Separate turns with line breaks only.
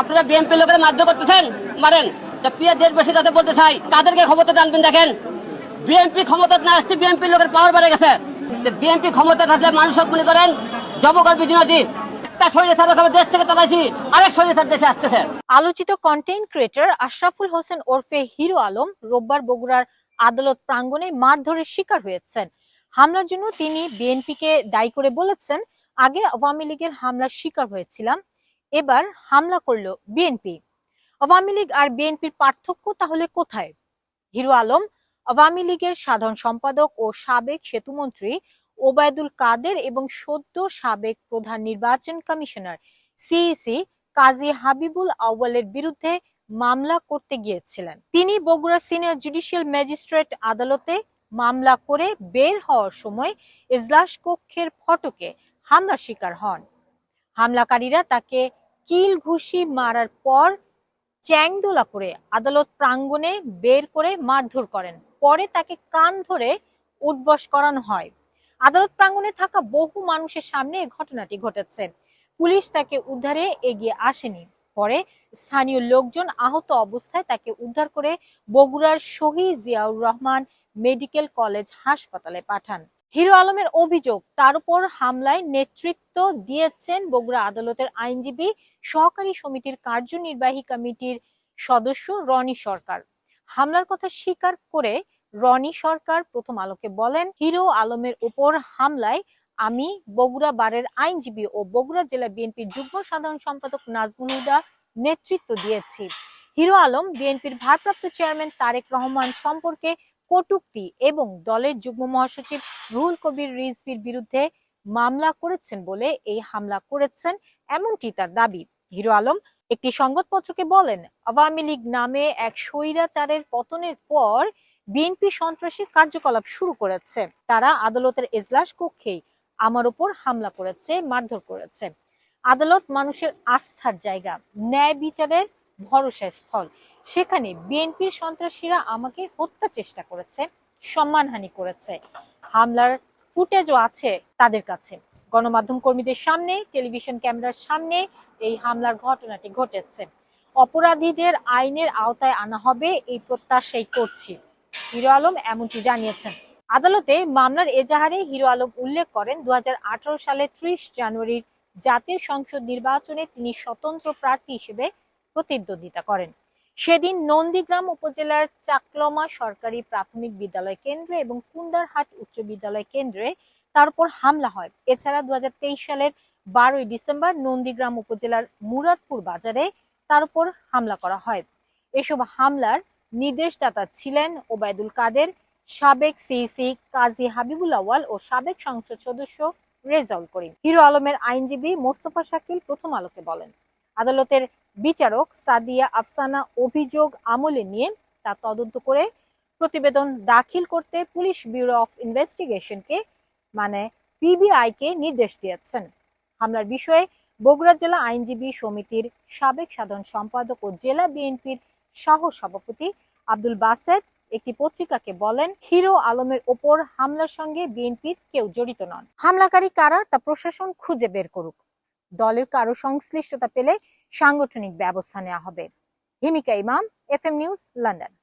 আপনারা বিএনপি লোকেরা মাধ্য করতেছেন মারেন পিয়া প্রিয় দেশবাসী যাতে বলতে চাই তাদেরকে ক্ষমতা জানবেন দেখেন বিএনপি ক্ষমতা না আসতে বিএনপি লোকের পাওয়ার বেড়ে গেছে বিএনপি ক্ষমতা থাকলে মানুষ মনে করেন জবকর বিজনাজি
আলোচিত কন্টেন্ট ক্রিয়েটর আশরাফুল হোসেন ওরফে হিরো আলম রোববার বগুড়ার আদালত প্রাঙ্গনে মারধরের শিকার হয়েছেন হামলার জন্য তিনি বিএনপিকে দায়ী করে বলেছেন আগে আওয়ামী লীগের হামলার শিকার হয়েছিলাম এবার হামলা করল বিএনপি আওয়ামী লীগ আর বিএনপির পার্থক্য তাহলে কোথায় হিরু আলম আওয়ামী লীগের সাধারণ সম্পাদক ও সাবেক সেতুমন্ত্রী ওবায়দুল কাদের এবং সদ্য সাবেক প্রধান নির্বাচন কমিশনার সিইসি কাজী হাবিবুল আউয়ালের বিরুদ্ধে মামলা করতে গিয়েছিলেন তিনি বগুড়া সিনিয়র জুডিশিয়াল ম্যাজিস্ট্রেট আদালতে মামলা করে বের হওয়ার সময় এজলাস কক্ষের ফটকে হামলার শিকার হন হামলাকারীরা তাকে কিল ঘুষি মারার পর চ্যাংদোলা করে আদালত প্রাঙ্গণে বের করে মারধর করেন পরে তাকে কান ধরে উঠবস করানো হয় আদালত প্রাঙ্গণে থাকা বহু মানুষের সামনে ঘটনাটি ঘটেছে পুলিশ তাকে উদ্ধারে এগিয়ে আসেনি পরে স্থানীয় লোকজন আহত অবস্থায় তাকে উদ্ধার করে বগুড়ার শহীদ জিয়াউর রহমান মেডিকেল কলেজ হাসপাতালে পাঠান হিরো আলমের অভিযোগ তার উপর হামলায় নেতৃত্ব দিয়েছেন বগুড়া আদালতের আইনজীবী সহকারী সমিতির কার্যনির্বাহী কমিটির সদস্য রনি সরকার হামলার কথা স্বীকার করে রনি সরকার প্রথম আলোকে বলেন হিরো আলমের উপর হামলায় আমি বগুড়া বারের আইনজীবী ও বগুড়া জেলা বিএনপির যুগ্ম সাধারণ সম্পাদক নাজমুল হুদা নেতৃত্ব দিয়েছি হিরো আলম বিএনপির ভারপ্রাপ্ত চেয়ারম্যান তারেক রহমান সম্পর্কে কটুক্তি এবং দলের যুগ্ম মহাসচিব রুহুল কবির রিজভির বিরুদ্ধে মামলা করেছেন বলে এই হামলা করেছেন এমনটি তার দাবি হিরো আলম একটি সংবাদপত্রকে বলেন আওয়ামী লীগ নামে এক স্বৈরাচারের পতনের পর বিএনপি সন্ত্রাসী কার্যকলাপ শুরু করেছে তারা আদালতের এজলাস কক্ষেই আমার ওপর হামলা করেছে মারধর করেছে আদালত মানুষের আস্থার জায়গা ন্যায় বিচারের ভরসা স্থল সেখানে বিএনপির সন্ত্রাসীরা আমাকে হত্যা চেষ্টা করেছে সম্মানহানি করেছে হামলার ফুটেজও আছে তাদের কাছে গণমাধ্যম কর্মীদের সামনে টেলিভিশন ক্যামেরার সামনে এই হামলার ঘটনাটি ঘটেছে অপরাধীদের আইনের আওতায় আনা হবে এই প্রত্যাশাই করছি হিরো আলম এমনটি জানিয়েছেন আদালতে মামলার এজাহারে হিরো আলম উল্লেখ করেন দু সালে ত্রিশ জানুয়ারির জাতীয় সংসদ নির্বাচনে তিনি স্বতন্ত্র প্রার্থী হিসেবে প্রতিদ্বন্দ্বিতা করেন সেদিন নন্দীগ্রাম উপজেলার চাকলমা সরকারি প্রাথমিক বিদ্যালয় কেন্দ্র এবং কুন্দারহাট উচ্চ বিদ্যালয় কেন্দ্রে তার উপর হামলা হয় এছাড়া দু সালের বারোই ডিসেম্বর নন্দীগ্রাম উপজেলার মুরাদপুর বাজারে তার উপর হামলা করা হয় এসব হামলার নির্দেশদাতা ছিলেন ওবায়দুল কাদের সাবেক সিসি কাজী হাবিবুল আওয়াল ও সাবেক সংসদ সদস্য রেজাউল করিম হিরো আলমের আইনজীবী মোস্তফা শাকিল প্রথম আলোকে বলেন আদালতের বিচারক সাদিয়া আফসানা অভিযোগ আমলে নিয়ে তা তদন্ত করে প্রতিবেদন দাখিল করতে পুলিশ ব্যুরো অফ ইনভেস্টিগেশনকে মানে পিবিআইকে নির্দেশ দিয়েছেন হামলার বিষয়ে বগুড়া জেলা আইনজীবী সমিতির সাবেক সাধারণ সম্পাদক ও জেলা বিএনপির সহ সভাপতি আব্দুল বাসেদ একটি পত্রিকাকে বলেন হিরো আলমের ওপর হামলার সঙ্গে বিএনপির কেউ জড়িত নন হামলাকারী কারা তা প্রশাসন খুঁজে বের করুক দলের কারো সংশ্লিষ্টতা পেলে সাংগঠনিক ব্যবস্থা নেওয়া হবে হিমিকা ইমাম এফ এম নিউজ লন্ডন